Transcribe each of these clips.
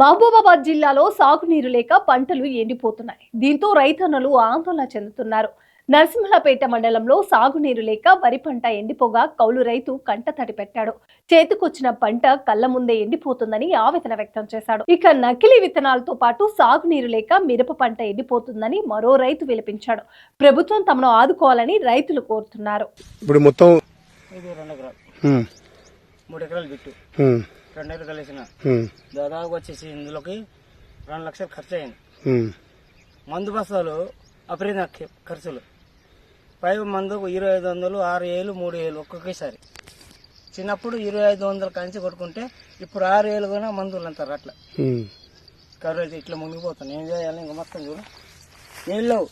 మహబూబాబాద్ జిల్లాలో సాగునీరు లేక పంటలు ఎండిపోతున్నాయి. దీంతో రైతన్నలు ఆందోళన చెందుతున్నారు. నరసింహపేట మండలంలో సాగునీరు లేక వరి పంట ఎండిపోగా కౌలు రైతు కంటతడి పెట్టాడు చేతికొచ్చిన పంట కళ్ళ ముందే ఎండిపోతుందని ఆవేదన వ్యక్తం చేశాడు. ఇక నకిలీ విత్తనాలతో పాటు సాగునీరు లేక మిరప పంట ఎండిపోతుందని మరో రైతు విలపించాడు. ప్రభుత్వం తమను ఆదుకోవాలని రైతులు కోరుతున్నారు. ఇప్పుడు మొత్తం మూడు ఎకరాలు రెండు ఎకరాలు దాదాపు వచ్చేసి ఇందులోకి రెండు లక్షలు ఖర్చు అయింది మందు బస్తాలు అపరీత ఖ- ఖర్చులు. పై మందుకు ఇరవై ఐదు వందలు ఆరు ఏళ్ళు మూడు ఏళ్ళు ఒక్కొక్కసారి. చిన్నప్పుడు ఇరవై ఐదు వందల కంచి కొట్టుకుంటే ఇప్పుడు ఆరు ఏళ్ళు కూడా మందులు అంటారు అట్లా కౌలు ఇట్లా మునిగిపోతాను ఏం చేయాలి? ఇంకా మొత్తం చూడు. నీళ్ళు లేవు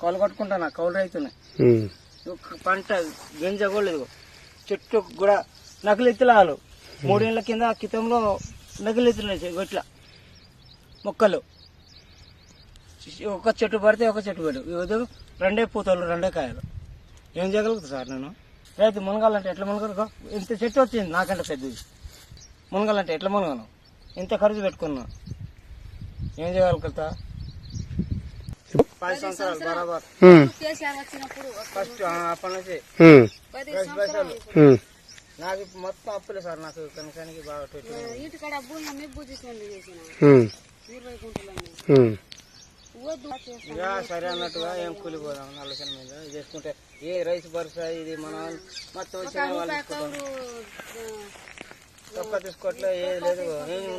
కౌలు కొట్టుకుంటాను కౌలు రైతునే పంట గింజ కూడా లేదు. చెట్టు కూడా నకిలెత్తులాలు మూడేళ్ళ కింద క్రితంలో నకిలెత్తులు ఇట్లా మొక్కలు. ఒక చెట్టు పడితే ఒక చెట్టు పడు. రెండే పూతలు రెండే కాయలు. ఏం చేయగలుగుతా సార్ నేను? రైతు మునగాలంటే ఎట్లా మునగలు ఇంత చెట్టు వచ్చింది నాకంటే పెద్దది. మునగాలంటే ఎట్లా మునగను? ఇంత ఖర్చు పెట్టుకున్నా. ఏం చేయగలుగుతా? పది సంవత్సరాలు బరాబర్. ఫస్ట్ అప్పటి నుంచి. నాకు మొత్తం అప్పులే సార్ నాకు కనకానికి బాగా చేసిన ఇక సరే అన్నట్టుగా ఏం కూలిపోదాం ఆలోచన మీద. చేసుకుంటే ఏ రైతు భరోసా ఇది మన మొత్తం వచ్చిన వాళ్ళు. తక్కువ తీసుకోవట్లే ఏది లేదు.